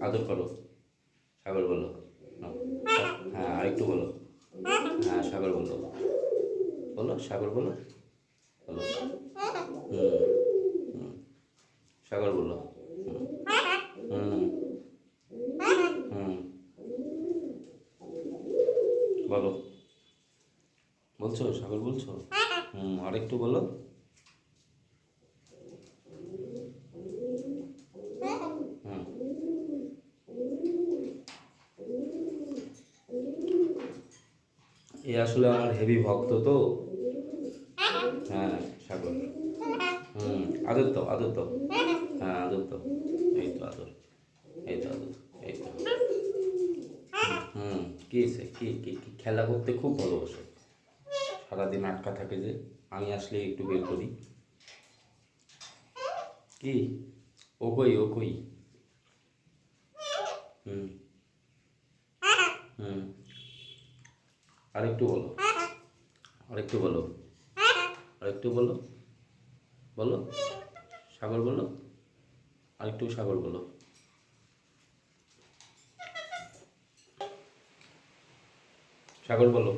আদর করো। সাগর বলো। হ্যাঁ আরেকটু বলো। হ্যাঁ সাগর বলো। বলো, সাগর বলো। বলো। হুম। সাগর বলো। হুম হুম। বলো। বলছো, সাগর বলছো? হুম, আরেকটু বলো হুম এ আসলে আমার হেভি ভক্ত তো। হ্যাঁ সাগর। হুম, আদর তো আদর তো। হ্যাঁ আদর তো। এই তো আদর, এই তো আদর, এই তো হুম, কি সে, কি কি কি খেলা করতে খুব ভালোবাসে। সারাদিন আটকা থাকে যে, আমি আসলে একটু বের করি। কি? ও কই ও কই? হুম হুম। আরেকটু বলো। আরেকটু বলো। আরেকটু বলো। বলো। সাগর বলো। আরেকটু সাগর বলো। সাগর বলো।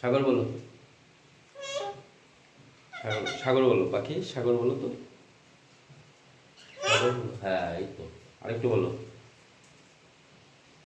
সাগর বলো। সাগর বলো। পাখি, সাগর বলো তো। সাগর হ্যাঁ এই তো। আরেকটু বলো।